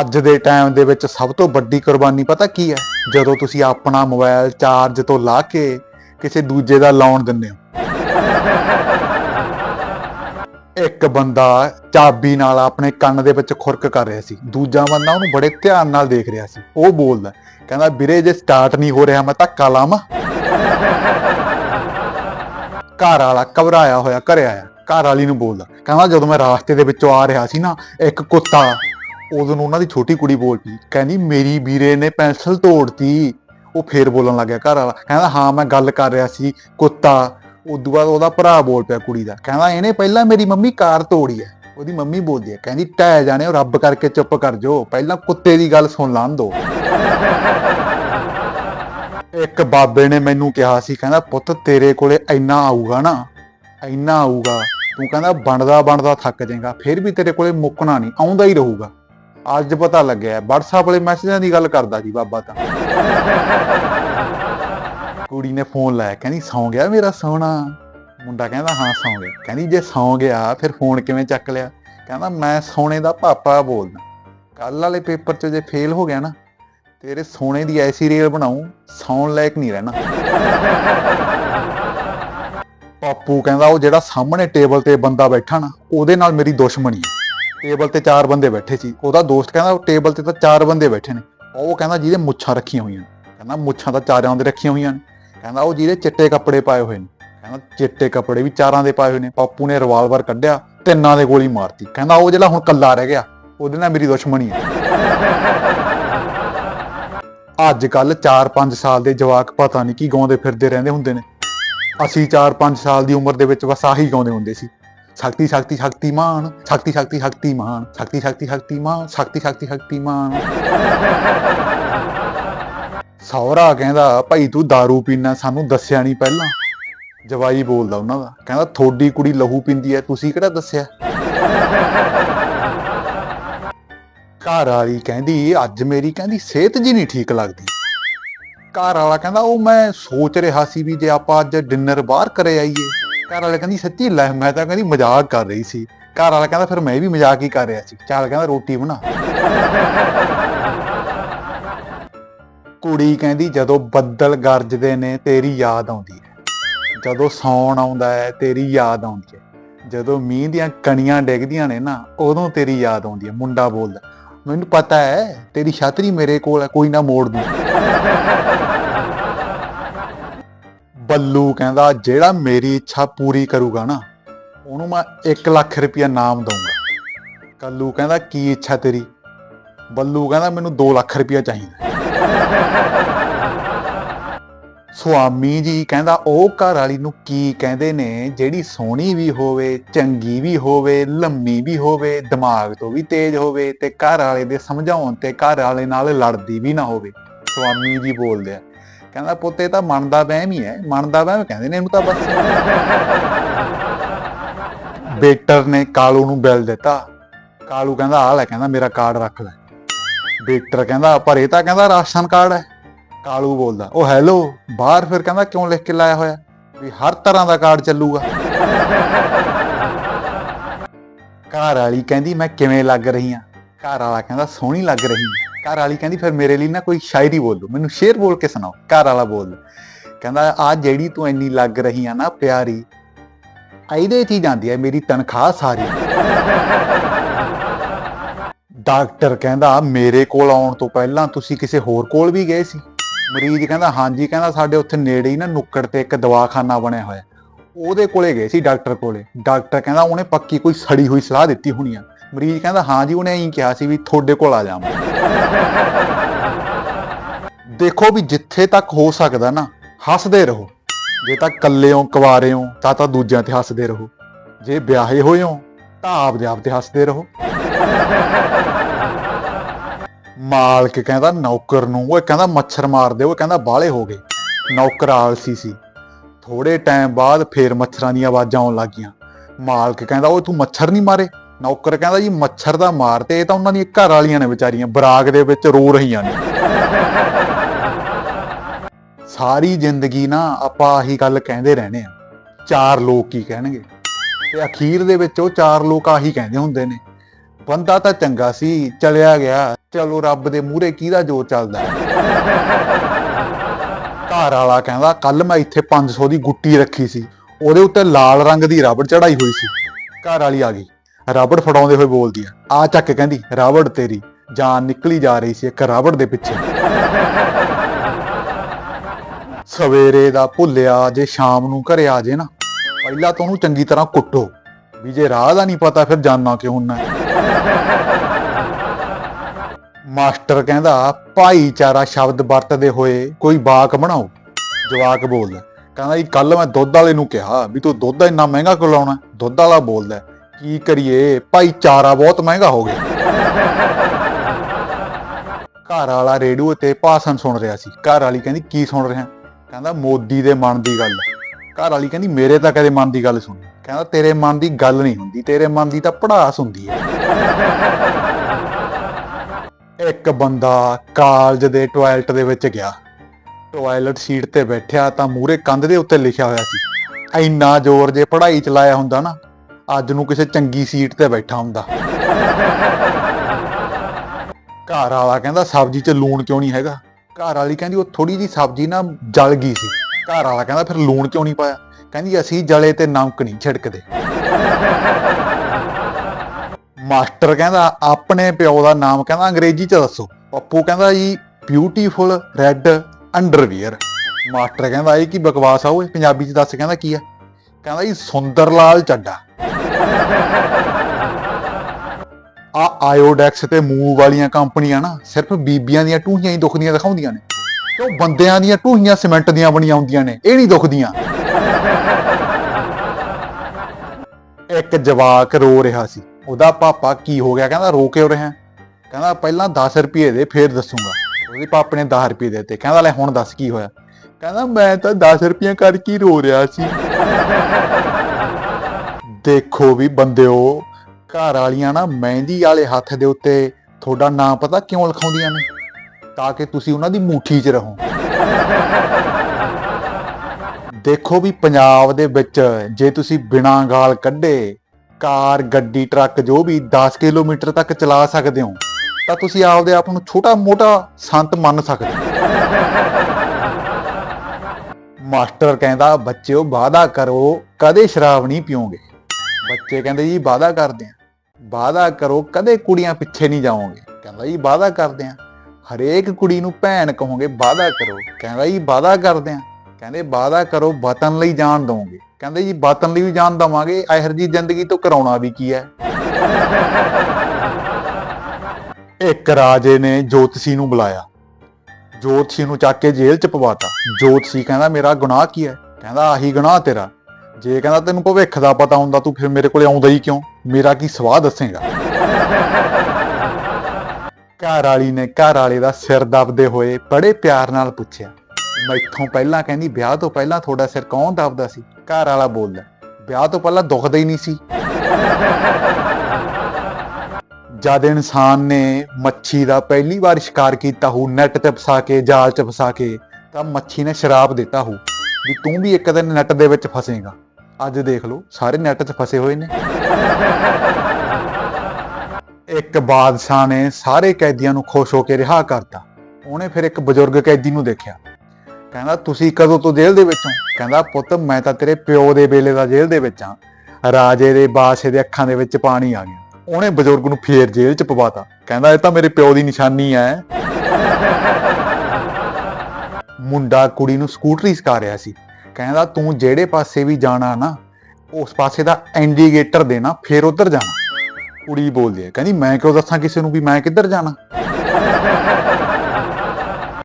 ਅੱਜ ਦੇ ਟਾਈਮ ਦੇ ਵਿੱਚ ਸਭ ਤੋਂ ਵੱਡੀ ਕੁਰਬਾਨੀ ਪਤਾ ਕੀ ਹੈ? ਜਦੋਂ ਤੁਸੀਂ ਆਪਣਾ ਮੋਬਾਈਲ ਚਾਰਜ ਤੋਂ ਲਾ ਕੇ ਕਿਸੇ ਦੂਜੇ ਦਾ ਲਾਉਣ ਦਿੰਦੇ ਹੋ। ਇੱਕ ਬੰਦਾ ਚਾਬੀ ਨਾਲ ਆਪਣੇ ਕੰਨ ਦੇ ਵਿੱਚ ਖੁਰਕ ਕਰ ਰਿਹਾ ਸੀ। ਦੂਜਾ ਬੰਦਾ ਉਹਨੂੰ ਬੜੇ ਧਿਆਨ ਨਾਲ ਦੇਖ ਰਿਹਾ ਸੀ। ਉਹ ਬੋਲਦਾ, ਕਹਿੰਦਾ, ਵੀਰੇ, ਜੇ ਸਟਾਰਟ ਨਹੀਂ ਹੋ ਰਿਹਾ, ਮੈਂ ਧੱਕਾ ਲਾਵਾਂ। ਘਰ ਵਾਲਾ ਘਬਰਾਇਆ ਹੋਇਆ, ਘਰੇ ਆਇਆ। ਘਰ ਵਾਲੀ ਨੂੰ ਬੋਲਦਾ, ਕਹਿੰਦਾ, ਜਦੋਂ ਮੈਂ ਰਾਸਤੇ ਦੇ ਵਿੱਚੋਂ ਆ ਰਿਹਾ ਸੀ ਨਾ, ਇੱਕ ਕੁੱਤਾ ਉਦੋਂ ਨੂੰ ਉਹਨਾਂ ਦੀ ਛੋਟੀ ਕੁੜੀ ਬੋਲ ਪਈ ਕਹਿੰਦੀ ਮੇਰੀ ਵੀਰੇ ਨੇ ਪੈਨਸਲ ਤੋੜਤੀ। ਉਹ ਫੇਰ ਬੋਲਣ ਲੱਗ ਗਿਆ ਘਰ ਵਾਲਾ, ਕਹਿੰਦਾ ਹਾਂ ਮੈਂ ਗੱਲ ਕਰ ਰਿਹਾ ਸੀ ਕੁੱਤਾ। ਉਦੋਂ ਬਾਅਦ ਉਹਦਾ ਭਰਾ ਬੋਲ ਪਿਆ ਕੁੜੀ ਦਾ, ਕਹਿੰਦਾ ਇਹਨੇ ਪਹਿਲਾਂ ਮੇਰੀ ਮੰਮੀ ਕਾਰ ਤੋੜੀ ਹੈ, ਉਹਦੀ ਮੰਮੀ ਬੋਲਦੀ ਹੈ, ਕਹਿੰਦੀ ਟਹਿ ਜਾਣੇ ਰੱਬ ਕਰਕੇ ਚੁੱਪ ਕਰ ਜੋ ਪਹਿਲਾਂ ਕੁੱਤੇ ਦੀ ਗੱਲ ਸੁਣ ਲਾਂ ਦੋ। ਇੱਕ ਬਾਬੇ ਨੇ ਮੈਨੂੰ ਕਿਹਾ ਸੀ, ਕਹਿੰਦਾ ਪੁੱਤ ਤੇਰੇ ਕੋਲੇ ਇੰਨਾ ਆਊਗਾ ਨਾ, ਇੰਨਾ ਆਊਗਾ, ਤੂੰ ਕਹਿੰਦਾ ਬਣਦਾ ਬਣਦਾ ਥੱਕ ਜਾਏਗਾ, ਫਿਰ ਵੀ ਤੇਰੇ ਕੋਲੇ ਮੁੱਕਣਾ ਨਹੀਂ, ਆਉਂਦਾ ਹੀ ਰਹੂਗਾ। ਅੱਜ ਪਤਾ ਲੱਗਿਆ WhatsApp ਵਾਲੇ ਮੈਸੇਜਾਂ ਦੀ ਗੱਲ ਕਰਦਾ ਜੀ ਬਾਬਾ ਤਾਂ। ਕੁੜੀ ਨੇ ਫੋਨ ਲਾਇਆ, ਕਹਿੰਦੀ, ਸੌਂ ਗਿਆ ਮੇਰਾ ਸੋਹਣਾ। ਮੁੰਡਾ ਕਹਿੰਦਾ, ਹਾਂ, ਸੌਂ ਗਿਆ। ਕਹਿੰਦੀ, ਜੇ ਸੌਂ ਗਿਆ, ਫਿਰ ਫੋਨ ਕਿਵੇਂ ਚੱਕ ਲਿਆ? ਕਹਿੰਦਾ, ਮੈਂ ਸੋਨੇ ਦਾ ਪਾਪਾ ਬੋਲਦਾ। ਕੱਲ ਵਾਲੇ ਪੇਪਰ 'ਚ ਜੇ ਫੇਲ ਹੋ ਗਿਆ ਨਾ, ਤੇਰੇ ਸੋਨੇ ਦੀ ਐਸੀ ਰੇਲ ਬਣਾਉ ਸੌਣ ਲਾਇਕ ਨਹੀਂ ਰਹਿਣਾ। ਪਾਪੂ ਕਹਿੰਦਾ, ਉਹ ਜਿਹੜਾ ਸਾਹਮਣੇ ਟੇਬਲ ਤੇ ਬੰਦਾ ਬੈਠਾ ਨਾ, ਉਹਦੇ ਨਾਲ ਮੇਰੀ ਦੁਸ਼ਮਣੀ ਟੇਬਲ ਤੇ ਚਾਰ ਬੰਦੇ ਬੈਠੇ ਸੀ। ਉਹਦਾ ਦੋਸਤ ਕਹਿੰਦਾ ਟੇਬਲ ਤੇ ਤਾਂ ਚਾਰ ਬੰਦੇ ਬੈਠੇ ਨੇ। ਉਹ ਕਹਿੰਦਾ ਜਿਹਦੇ ਮੁੱਛਾਂ ਰੱਖੀਆਂ ਹੋਈਆਂ ਕਹਿੰਦਾ ਮੁੱਛਾਂ ਤਾਂ ਚਾਰਿਆਂ ਦੇ ਰੱਖੀਆਂ ਹੋਈਆਂ ਨੇ। ਕਹਿੰਦਾ ਉਹ ਜਿਹਦੇ ਚਿੱਟੇ ਕੱਪੜੇ ਪਾਏ ਹੋਏ ਨੇ। ਕਹਿੰਦਾ ਚਿੱਟੇ ਕੱਪੜੇ ਵੀ ਚਾਰਾਂ ਦੇ ਪਾਏ ਹੋਏ ਨੇ। ਪਾਪੂ ਨੇ ਰਿਵਾਲਵਰ ਕੱਢਿਆ, ਤਿੰਨਾਂ ਦੇ ਗੋਲੀ ਮਾਰਤੀ। ਕਹਿੰਦਾ ਉਹ ਜਿਹੜਾ ਹੁਣ ਕੱਲਾ ਰਹਿ ਗਿਆ, ਉਹਦੇ ਨਾਲ ਮੇਰੀ ਦੁਸ਼ਮਣੀ ਹੈ। ਅੱਜ ਕੱਲ 4-5 ਸਾਲ ਦੇ ਜਵਾਕ ਪਤਾ ਨਹੀਂ ਕੀ ਗਾਉਂਦੇ ਫਿਰਦੇ ਰਹਿੰਦੇ ਹੁੰਦੇ ਨੇ। ਅਸੀਂ 4-5 ਸਾਲ ਦੀ ਉਮਰ ਦੇ ਵਿੱਚ ਬਸ ਆਹੀ ਗਾਉਂਦੇ ਹੁੰਦੇ ਸੀ। ਸ਼ਕਤੀ ਸ਼ਕਤੀ ਸ਼ਕਤੀਮਾਨ ਸ਼ਕਤੀ ਸ਼ਕਤੀ ਸ਼ਕਤੀਮਾਨ ਸ਼ਕਤੀ ਸ਼ਕਤੀ ਸ਼ਕਤੀਮਾਨ ਸ਼ਕਤੀ ਸ਼ਕਤੀ ਸ਼ਕਤੀਮਾਨ ਸੌਰਾ ਕਹਿੰਦਾ, ਭਾਈ ਤੂੰ दारू ਪੀਣਾ ਸਾਨੂੰ ਦੱਸਿਆ ਨਹੀਂ ਪਹਿਲਾਂ। ਜਵਾਈ ਬੋਲਦਾ ਉਹਨਾਂ ਦਾ, ਕਹਿੰਦਾ ਥੋੜੀ ਕੁੜੀ ਲਹੂ ਪੀਂਦੀ ਐ ਤੁਸੀਂ ਕਿਹੜਾ ਦੱਸਿਆ? ਘਰ ਵਾਲੀ ਕਹਿੰਦੀ, ਅੱਜ ਮੇਰੀ ਕਹਿੰਦੀ ਸਿਹਤ ਜੀ ਨਹੀਂ ਠੀਕ ਲੱਗਦੀ। ਘਰ ਵਾਲਾ ਕਹਿੰਦਾ, ਉਹ ਮੈਂ ਸੋਚ ਰਿਹਾ ਸੀ ਵੀ ਜੇ ਆਪਾਂ ਅੱਜ ਡਿਨਰ ਬਾਹਰ ਕਰੇ ਆਈਏ। ਘਰ ਵਾਲੇ ਕਹਿੰਦੀ, ਸੱਚੀ ਲੈ, ਮੈਂ ਤਾਂ ਕਹਿੰਦੀ ਮਜ਼ਾਕ ਕਰ ਰਹੀ ਸੀ। ਘਰ ਵਾਲਾ ਕਹਿੰਦਾ, ਫਿਰ ਮੈਂ ਵੀ ਮਜ਼ਾਕ ਹੀ ਕਰ ਰਿਹਾ ਸੀ। ਚੱਲ ਕਹਿੰਦਾ, ਰੋਟੀ ਬਣਾ। ਕੁੜੀ ਕਹਿੰਦੀ, ਜਦੋਂ ਬੱਦਲ ਗਰਜਦੇ ਨੇ, ਤੇਰੀ ਯਾਦ ਆਉਂਦੀ ਹੈ। ਜਦੋਂ ਸੌਣ ਆਉਂਦਾ ਹੈ, ਤੇਰੀ ਯਾਦ ਆਉਂਦੀ ਹੈ। ਜਦੋਂ ਮੀਂਹ ਦੀਆਂ ਕਣੀਆਂ ਡਿੱਗਦੀਆਂ ਨੇ ਨਾ, ਉਦੋਂ ਤੇਰੀ ਯਾਦ ਆਉਂਦੀ ਹੈ। ਮੁੰਡਾ ਬੋਲਦਾ, ਮੈਨੂੰ ਪਤਾ ਹੈ, ਤੇਰੀ ਛਾਤਰੀ ਮੇਰੇ ਕੋਲ ਹੈ, ਕੋਈ ਨਾ ਮੋੜ ਦੂੰ। ਬੱਲੂ ਕਹਿੰਦਾ, ਜਿਹੜਾ ਮੇਰੀ ਇੱਛਾ ਪੂਰੀ ਕਰੂਗਾ ਨਾ, ਉਹਨੂੰ ਮੈਂ 1 ਲੱਖ ਰੁਪਇਆ ਨਾਮ ਦਊਂਗਾ। ਕੱਲੂ ਕਹਿੰਦਾ, ਕੀ ਇੱਛਾ ਤੇਰੀ? ਬੱਲੂ ਕਹਿੰਦਾ, ਮੈਨੂੰ 2 ਲੱਖ ਰੁਪਇਆ ਚਾਹੀਦਾ ਸੁਆਮੀ ਜੀ ਕਹਿੰਦਾ, ਉਹ ਘਰ ਵਾਲੀ ਨੂੰ ਕੀ ਕਹਿੰਦੇ ਨੇ? ਜਿਹੜੀ ਸੋਹਣੀ ਵੀ ਹੋਵੇ, ਚੰਗੀ ਵੀ ਹੋਵੇ, ਲੰਮੀ ਵੀ ਹੋਵੇ, ਦਿਮਾਗ ਤੋਂ ਵੀ ਤੇਜ਼ ਹੋਵੇ ਤੇ ਘਰ ਵਾਲੇ ਦੇ ਸਮਝਾਉਣ ਤੇ ਘਰ ਵਾਲੇ ਨਾਲ ਲੜਦੀ ਵੀ ਨਾ ਹੋਵੇ। ਸੁਆਮੀ ਜੀ ਬੋਲਦੇ ਆ ਕਹਿੰਦਾ ਪੁੱਤ ਇਹ ਤਾਂ ਮਨ ਦਾ ਵਹਿਮ ਹੀ ਹੈ ਮਨ ਦਾ ਵਹਿਮ ਕਹਿੰਦੇ ਨੇ ਇਹਨੂੰ ਤਾਂ ਬਸ। ਵੇਟਰ ਨੇ ਕਾਲੂ ਨੂੰ ਬਿੱਲ ਦਿੱਤਾ। ਕਾਲੂ ਕਹਿੰਦਾ ਆ ਲੈ ਕਹਿੰਦਾ, ਮੇਰਾ ਕਾਰਡ ਰੱਖ ਲੈ। ਬੇਟਰ ਕਹਿੰਦਾ, ਪਰ ਇਹ ਤਾਂ ਕਹਿੰਦਾ ਰਾਸ਼ਨ ਕਾਰਡ ਹੈ। ਕਾਲੂ ਬੋਲਦਾ, ਉਹ ਹੈਲੋ, ਬਾਹਰ ਫਿਰ ਕਹਿੰਦਾ ਕਿਉਂ ਲਿਖ ਕੇ ਲਾਇਆ ਹੋਇਆ? ਵੀ ਹਰ ਤਰ੍ਹਾਂ ਦਾ ਕਾਰਡ ਚੱਲੂਗਾ। ਘਰ ਵਾਲੀ ਕਹਿੰਦੀ, ਮੈਂ ਕਿਵੇਂ ਲੱਗ ਰਹੀ ਆ? ਘਰ ਵਾਲਾ ਕਹਿੰਦਾ, ਸੋਹਣੀ ਲੱਗ ਰਹੀ ਆ। ਘਰ ਵਾਲੀ ਕਹਿੰਦੀ, ਫਿਰ ਮੇਰੇ ਲਈ ਨਾ ਕੋਈ ਸ਼ਾਇਰੀ ਬੋਲੋ, ਮੈਨੂੰ ਸ਼ੇਰ ਬੋਲ ਕੇ ਸੁਣਾਓ, ਘਰ ਵਾਲਾ ਬੋਲਦਾ ਕਹਿੰਦਾ, ਆ ਜਿਹੜੀ ਤੂੰ ਇੰਨੀ ਲੱਗ ਰਹੀ ਆ ਨਾ ਪਿਆਰੀ ਇਹਦੇ 'ਚ ਹੀ ਜਾਂਦੀ ਹੈ ਮੇਰੀ ਤਨਖਾਹ ਸਾਰੀ। ਡਾਕਟਰ ਕਹਿੰਦਾ, ਮੇਰੇ ਕੋਲ ਆਉਣ ਤੋਂ ਪਹਿਲਾਂ ਤੁਸੀਂ ਕਿਸੇ ਹੋਰ ਕੋਲ ਵੀ ਗਏ ਸੀ? ਮਰੀਜ਼ ਕਹਿੰਦਾ, ਹਾਂਜੀ, ਕਹਿੰਦਾ, ਸਾਡੇ ਉੱਥੇ ਨੇੜੇ ਹੀ ਨਾ ਨੁੱਕੜ ਤੇ ਇੱਕ ਦਵਾਖਾਨਾ ਬਣਿਆ ਹੋਇਆ। ਉਹਦੇ ਕੋਲੇ ਗਏ ਸੀ ਡਾਕਟਰ ਕੋਲੇ। ਡਾਕਟਰ ਕਹਿੰਦਾ, ਉਹਨੇ ਪੱਕੀ ਕੋਈ ਸੜੀ ਹੋਈ ਸਲਾਹ ਦਿੱਤੀ ਹੋਣੀ ਆ। ਮਰੀਜ਼ ਕਹਿੰਦਾ, ਹਾਂ ਜੀ, ਉਹਨੇ ਐਂ ਕਿਹਾ ਸੀ ਵੀ ਤੁਹਾਡੇ ਕੋਲ ਆ ਜਾਵਾਂ ਦੇਖੋ ਵੀ ਜਿੱਥੇ ਤੱਕ ਹੋ ਸਕਦਾ ਨਾ, ਹੱਸਦੇ ਰਹੋ। ਜੇ ਤਾਂ ਇਕੱਲੇ ਹੋ ਕੁਆਰੇ ਹੋ ਤਾਂ ਤਾਂ ਦੂਜਿਆਂ ਤੇ ਹੱਸਦੇ ਰਹੋ। ਜੇ ਵਿਆਹੇ ਹੋਏ ਹੋ, ਤਾਂ ਆਪਦੇ ਆਪ ਤੇ ਹੱਸਦੇ ਰਹੋ। ਮਾਲਕ ਕਹਿੰਦਾ, ਨੌਕਰ ਨੂੰ। ਉਹ ਕਹਿੰਦਾ, ਮੱਛਰ ਮਾਰਦੇ ਉਹ ਕਹਿੰਦਾ ਬਾਲੇ ਹੋ ਗਏ। ਨੌਕਰ ਆਲਸੀ ਸੀ। ਥੋੜੇ ਟਾਈਮ ਬਾਅਦ ਫੇਰ ਮੱਛਰਾਂ ਦੀਆਂ ਆਵਾਜ਼ਾਂ ਆਉਣ ਲੱਗੀਆਂ। ਮਾਲਕ ਕਹਿੰਦਾ ਉਹ ਤੂੰ ਮੱਛਰ ਨਹੀਂ ਮਾਰੇ? ਨੌਕਰ ਕਹਿੰਦਾ ਜੀ, ਮੱਛਰ ਦਾ ਮਾਰ ਤੇ, ਇਹ ਤਾਂ ਉਹਨਾਂ ਦੀਆਂ ਘਰ ਵਾਲੀਆਂ ਨੇ ਵਿਚਾਰੀਆਂ, ਬਰਾਗ ਦੇ ਵਿੱਚ ਰੋ ਰਹੀਆਂ ਨੇ। ਸਾਰੀ ਜ਼ਿੰਦਗੀ ਨਾ ਆਪਾਂ ਆਹੀ ਗੱਲ ਕਹਿੰਦੇ ਰਹਿਣੇ ਆ ਚਾਰ ਲੋਕ ਕੀ ਕਹਿਣਗੇ। ਤੇ ਅਖੀਰ ਦੇ ਵਿੱਚ ਉਹ ਚਾਰ ਲੋਕ ਆਹੀ ਕਹਿੰਦੇ ਹੁੰਦੇ ਨੇ, ਬੰਦਾ ਤਾਂ ਚੰਗਾ ਸੀ, ਚਲਿਆ ਗਿਆ, ਚਲੋ ਰੱਬ ਦੇ ਮੂਹਰੇ ਕਿਹਦਾ ਜੋਰ ਚੱਲਦਾ? ਘਰ ਵਾਲਾ ਕਹਿੰਦਾ ਕੱਲ ਮੈਂ ਇੱਥੇ 500 ਦੀ ਗੁੱਟੀ ਰੱਖੀ ਸੀ, ਉਹਦੇ ਉੱਤੇ ਲਾਲ ਰੰਗ ਦੀ ਰਬੜ ਚੜਾਈ ਹੋਈ ਸੀ, ਘਰ ਵਾਲੀ ਆ ਗਈ। ਰਾਬੜ ਫੜਾਉਂਦੇ ਹੋਏ ਬੋਲਦੀ ਆ ਆ ਚੱਕ ਕਹਿੰਦੀ ਰਾਬੜ ਤੇਰੀ, ਜਾਨ ਨਿਕਲੀ ਜਾ ਰਹੀ ਸੀ ਇੱਕ ਰਾਬੜ ਦੇ ਪਿੱਛੇ। ਸਵੇਰੇ ਦਾ ਭੁੱਲਿਆ ਜੇ ਸ਼ਾਮ ਨੂੰ ਘਰੇ ਆ ਜੇ ਨਾ, ਪਹਿਲਾਂ ਤਾਂ ਉਹਨੂੰ ਚੰਗੀ ਤਰ੍ਹਾਂ ਕੁੱਟੋ, ਵੀ ਜੇ ਰਾਹ ਦਾ ਨਹੀਂ ਪਤਾ ਫਿਰ ਜਾਨਣਾ ਕਿਉਂ ਨਾ। ਮਾਸਟਰ ਕਹਿੰਦਾ, ਭਾਈਚਾਰਾ ਸ਼ਬਦ ਵਰਤਦੇ ਹੋਏ ਕੋਈ ਬਾਕ ਬਣਾਓ। ਜਵਾਕ ਬੋਲਦਾ, ਕਹਿੰਦਾ ਜੀ ਕੱਲ ਮੈਂ ਦੁੱਧ ਵਾਲੇ ਨੂੰ ਕਿਹਾ ਵੀ ਤੂੰ ਦੁੱਧ ਇੰਨਾ ਮਹਿੰਗਾ ਕਿਉਂ ਲਾਉਣਾ? ਦੁੱਧ ਵਾਲਾ ਬੋਲਦਾ ਕੀ ਕਰੀਏ? ਭਾਈਚਾਰਾ ਬਹੁਤ ਮਹਿੰਗਾ ਹੋ ਗਿਆ। ਘਰ ਵਾਲਾ ਰੇਡੀਓ ਤੇ ਭਾਸ਼ਣ ਸੁਣ ਰਿਹਾ ਸੀ। ਘਰ ਵਾਲੀ ਕਹਿੰਦੀ, ਕੀ ਸੁਣ ਰਿਹਾ? ਕਹਿੰਦਾ, ਮੋਦੀ ਦੇ ਮਨ ਦੀ ਗੱਲ। ਘਰ ਵਾਲੀ ਕਹਿੰਦੀ, ਮੇਰੇ ਤਾਂ ਕਦੇ ਮਨ ਦੀ ਗੱਲ ਸੁਣੀ ਕਹਿੰਦਾ, ਤੇਰੇ ਮਨ ਦੀ ਗੱਲ ਨਹੀਂ ਹੁੰਦੀ। ਤੇਰੇ ਮਨ ਦੀ ਤਾਂ ਪੜਾਸ ਹੁੰਦੀ ਹੈ। ਇੱਕ ਬੰਦਾ ਕਾਲਜ ਦੇ ਟਾਇਲਟ ਦੇ ਵਿੱਚ ਗਿਆ। ਟਾਇਲਟ ਸੀਟ ਤੇ ਬੈਠਿਆ ਤਾਂ ਮੂਰੇ ਕੰਧ ਦੇ ਉੱਤੇ ਲਿਖਿਆ ਹੋਇਆ ਸੀ। ਇੰਨਾ ਜ਼ੋਰ ਜੇ ਪੜ੍ਹਾਈ ਚਲਾਇਆ ਹੁੰਦਾ ਨਾ ਅੱਜ ਨੂੰ ਕਿਸੇ ਚੰਗੀ ਸੀਟ ਤੇ ਬੈਠਾ ਹੁੰਦਾ। ਘਰ ਵਾਲਾ ਕਹਿੰਦਾ, ਸਬਜ਼ੀ 'ਚ ਲੂਣ ਕਿਉਂ ਨਹੀਂ ਹੈਗਾ? ਘਰ ਵਾਲੀ ਕਹਿੰਦੀ, ਉਹ ਥੋੜੀ ਜੀ ਸਬਜ਼ੀ ਨਾ ਜਲ ਗਈ ਸੀ। ਘਰ ਵਾਲਾ ਕਹਿੰਦਾ, ਫਿਰ ਲੂਣ ਕਿਉਂ ਨਹੀਂ ਪਾਇਆ? ਕਹਿੰਦੀ, ਅਸੀਂ ਜਲੇ ਤੇ ਨਮਕ ਨਹੀਂ ਛਿੜਕਦੇ। ਮਾਸਟਰ ਕਹਿੰਦਾ, ਆਪਣੇ ਪਿਓ ਦਾ ਨਾਮ ਕਹਿੰਦਾ, ਅੰਗਰੇਜ਼ੀ 'ਚ ਦੱਸੋ। ਪੱਪੂ ਕਹਿੰਦਾ, ਜੀ ਬਿਊਟੀਫੁਲ ਰੈੱਡ ਅੰਡਰਵੀਅਰ ਮਾਸਟਰ ਕਹਿੰਦਾ, ਇਹ ਕੀ ਬਕਵਾਸ ਆ ਓਏ? ਪੰਜਾਬੀ 'ਚ ਦੱਸ ਕਹਿੰਦਾ ਕੀ ਆ? ਕਹਿੰਦਾ ਜੀ ਸੁੰਦਰ ਲਾਲ ਚੱਡਾ। ਆ ਆਇਓਡੈਕਸ ਤੇ ਮੂਵ ਵਾਲੀਆਂ ਕੰਪਨੀਆਂ ਨਾ ਸਿਰਫ ਬੀਬੀਆਂ ਦੀਆਂ ਟੂਹੀਆਂ ਹੀ ਦੁਖਦੀਆਂ ਦਿਖਾਉਂਦੀਆਂ ਨੇ। ਕਿਉਂ ਬੰਦਿਆਂ ਦੀਆਂ ਟੂਹੀਆਂ ਸੀਮੈਂਟ ਦੀਆਂ ਬਣੀਆਂ ਹੁੰਦੀਆਂ ਨੇ, ਇਹ ਨਹੀਂ ਦੁਖਦੀਆਂ। ਇੱਕ ਜਵਾਕ ਰੋ ਰਿਹਾ ਸੀ। ਉਹਦਾ ਪਾਪਾ ਕੀ ਹੋ ਗਿਆ? ਕਹਿੰਦਾ, ਰੋ ਕਿਉਂ ਰਿਹਾ? ਕਹਿੰਦਾ, ਪਹਿਲਾਂ 10 ਰੁਪਏ ਦੇ, ਫੇਰ ਦੱਸੂਗਾ। ਉਹਦੇ ਪਾਪੇ ਨੇ 10 ਰੁਪਏ ਦਿੱਤੇ। ਕਹਿੰਦਾ, ਲੈ ਹੁਣ ਦੱਸ ਕੀ ਹੋਇਆ? ਕਹਿੰਦਾ, ਮੈਂ ਤਾਂ 10 ਰੁਪਏ ਕਰਕੇ ਰੋ ਰਿਹਾ ਸੀ। ਦੇਖੋ ਵੀ ਬੰਦਿਓ, ਘਰ ਵਾਲੀਆਂ ਨਾ ਮਹਿੰਦੀ ਵਾਲੇ ਹੱਥ ਦੇ ਉੱਤੇ ਤੁਹਾਡਾ ਨਾਂ ਪਤਾ ਕਿਉਂ ਲਿਖਾਉਂਦੀਆਂ ਨੇ? ਤਾਂ ਕਿ ਤੁਸੀਂ ਉਹਨਾਂ ਦੀ ਮੁੱਠੀ 'ਚ ਰਹੋ। ਦੇਖੋ ਵੀ ਪੰਜਾਬ ਦੇ ਵਿੱਚ ਜੇ ਤੁਸੀਂ ਬਿਨਾਂ ਗਾਲ ਕੱਢੇ ਕਾਰ, ਗੱਡੀ, ਟਰੱਕ ਜੋ ਵੀ 10 ਕਿਲੋਮੀਟਰ ਤੱਕ ਚਲਾ ਸਕਦੇ ਹੋ, ਤਾਂ ਤੁਸੀਂ ਆਪਦੇ ਆਪ ਨੂੰ ਛੋਟਾ ਮੋਟਾ ਸੰਤ ਮੰਨ ਸਕਦੇ ਹੋ। ਮਾਸਟਰ ਕਹਿੰਦਾ, ਬੱਚਿਓ, ਵਾਅਦਾ ਕਰੋ, ਕਦੇ ਸ਼ਰਾਬ ਨਹੀਂ ਪੀਓਗੇ। ਬੱਚੇ ਕਹਿੰਦੇ ਜੀ ਵਾਅਦਾ ਕਰਦੇ ਆ ਵਾਅਦਾ ਕਰੋ, ਕਦੇ ਕੁੜੀਆਂ ਪਿੱਛੇ ਨਹੀਂ ਜਾਓਗੇ। ਕਹਿੰਦਾ ਜੀ ਵਾਅਦਾ ਕਰਦੇ ਆ ਹਰੇਕ ਕੁੜੀ ਨੂੰ ਭੈਣ ਕਹੋਗੇ, ਵਾਅਦਾ ਕਰੋ। ਕਹਿੰਦਾ ਜੀ ਵਾਅਦਾ ਕਰਦੇ ਆ ਕਹਿੰਦੇ ਵਾਅਦਾ ਕਰੋ, ਵਤਨ ਲਈ ਜਾਨ ਦਵੋਗੇ। ਕਹਿੰਦੇ ਜੀ ਵਤਨ ਲਈ ਵੀ ਜਾਨ ਦਵਾਂਗੇ ਇਹਰ ਜੀ ਜ਼ਿੰਦਗੀ ਤੋਂ ਕਰਾਉਣਾ ਵੀ ਕੀ ਹੈ? ਇੱਕ ਰਾਜੇ ਨੇ ਜੋਤਸ਼ੀ ਨੂੰ ਬੁਲਾਇਆ। ਜੋਤਸ਼ੀ ਨੂੰ ਚੱਕ ਕੇ ਜੇਲ੍ਹ ਚ ਪਵਾਤਾ। ਜੋਤਸ਼ੀ ਕਹਿੰਦਾ, ਮੇਰਾ ਗੁਨਾਹ ਕੀ ਹੈ? ਕਹਿੰਦਾ, ਆਹੀ ਗੁਨਾਹ ਤੇਰਾ। ਜੇ ਕਹਿੰਦਾ ਤੈਨੂੰ ਭਵਿੱਖ ਦਾ ਪਤਾ ਹੁੰਦਾ, ਤੂੰ ਫਿਰ ਮੇਰੇ ਕੋਲੇ ਆਉਂਦਾ ਹੀ ਕਿਉਂ? ਮੇਰਾ ਕੀ ਸਵਾਹ ਦੱਸੇਗਾ? ਘਰ ਵਾਲੀ ਨੇ ਘਰ ਵਾਲੇ ਦਾ ਸਿਰ ਦਬਦੇ ਹੋਏ ਬੜੇ ਪਿਆਰ ਨਾਲ ਪੁੱਛਿਆ। ਮੈਥੋਂ ਪਹਿਲਾਂ ਕਹਿੰਦੀ, ਵਿਆਹ ਤੋਂ ਪਹਿਲਾਂ ਤੁਹਾਡਾ ਸਿਰ ਕੌਣ ਦਬਦਾ ਸੀ? ਘਰ ਵਾਲਾ ਬੋਲਦਾ, ਵਿਆਹ ਤੋਂ ਪਹਿਲਾਂ ਦੁਖਦਾ ਹੀ ਨਹੀਂ ਸੀ। ਜਦ ਇਨਸਾਨ ਨੇ ਮੱਛੀ ਦਾ ਪਹਿਲੀ ਵਾਰ ਸ਼ਿਕਾਰ ਕੀਤਾ ਹੋ ਨੈਟ ਤੇ ਫਸਾ ਕੇ, ਜਾਲ 'ਚ ਫਸਾ ਕੇ, ਤਾਂ ਮੱਛੀ ਨੇ ਸ਼ਰਾਪ ਦਿੱਤਾ ਹੋ ਵੀ ਤੂੰ ਵੀ ਇੱਕ ਦਿਨ ਨੈਟ ਦੇ ਵਿੱਚ ਫਸੇਗਾ। ਅੱਜ ਦੇਖ ਲਓ, ਸਾਰੇ ਨੈਟ 'ਚ ਫਸੇ ਹੋਏ ਨੇ। ਇੱਕ ਬਾਦਸ਼ਾਹ ਨੇ ਸਾਰੇ ਕੈਦੀਆਂ ਨੂੰ ਖੁਸ਼ ਹੋ ਕੇ ਰਿਹਾ ਕਰਤਾ। ਉਹਨੇ ਫਿਰ ਇੱਕ ਬਜ਼ੁਰਗ ਕੈਦੀ ਨੂੰ ਦੇਖਿਆ। ਕਹਿੰਦਾ, ਤੁਸੀਂ ਕਦੋਂ ਤੋਂ ਜੇਲ੍ਹ ਦੇ ਵਿੱਚੋਂ ਕਹਿੰਦਾ, ਪੁੱਤ, ਮੈਂ ਤਾਂ ਤੇਰੇ ਪਿਓ ਦੇ ਵੇਲੇ ਦਾ ਜੇਲ੍ਹ ਦੇ ਵਿੱਚ ਆ ਰਾਜੇ ਦੇ ਬਾਦਸ਼ਾਹ ਦੇ ਅੱਖਾਂ ਦੇ ਵਿੱਚ ਪਾਣੀ ਆ ਗਿਆ। ਉਹਨੇ ਬਜ਼ੁਰਗ ਨੂੰ ਫੇਰ ਜੇਲ੍ਹ 'ਚ ਪਵਾਤਾ ਕਹਿੰਦਾ, ਇਹ ਤਾਂ ਮੇਰੇ ਪਿਓ ਦੀ ਨਿਸ਼ਾਨੀ ਹੈ। ਮੁੰਡਾ ਕੁੜੀ ਨੂੰ ਸਕੂਟਰੀ ਸਿਖਾ ਰਿਹਾ ਸੀ। ਕਹਿੰਦਾ, ਤੂੰ ਜਿਹੜੇ ਪਾਸੇ ਵੀ ਜਾਣਾ ਨਾ, ਉਸ ਪਾਸੇ ਦਾ ਇੰਡੀਕੇਟਰ ਦੇਣਾ, ਫੇਰ ਉਧਰ ਜਾਣਾ। ਕੁੜੀ ਬੋਲਦੀ ਹੈ, ਕਹਿੰਦੀ, ਮੈਂ ਕਿਉਂ ਦੱਸਾਂ ਕਿਸੇ ਨੂੰ ਵੀ ਮੈਂ ਕਿੱਧਰ ਜਾਣਾ?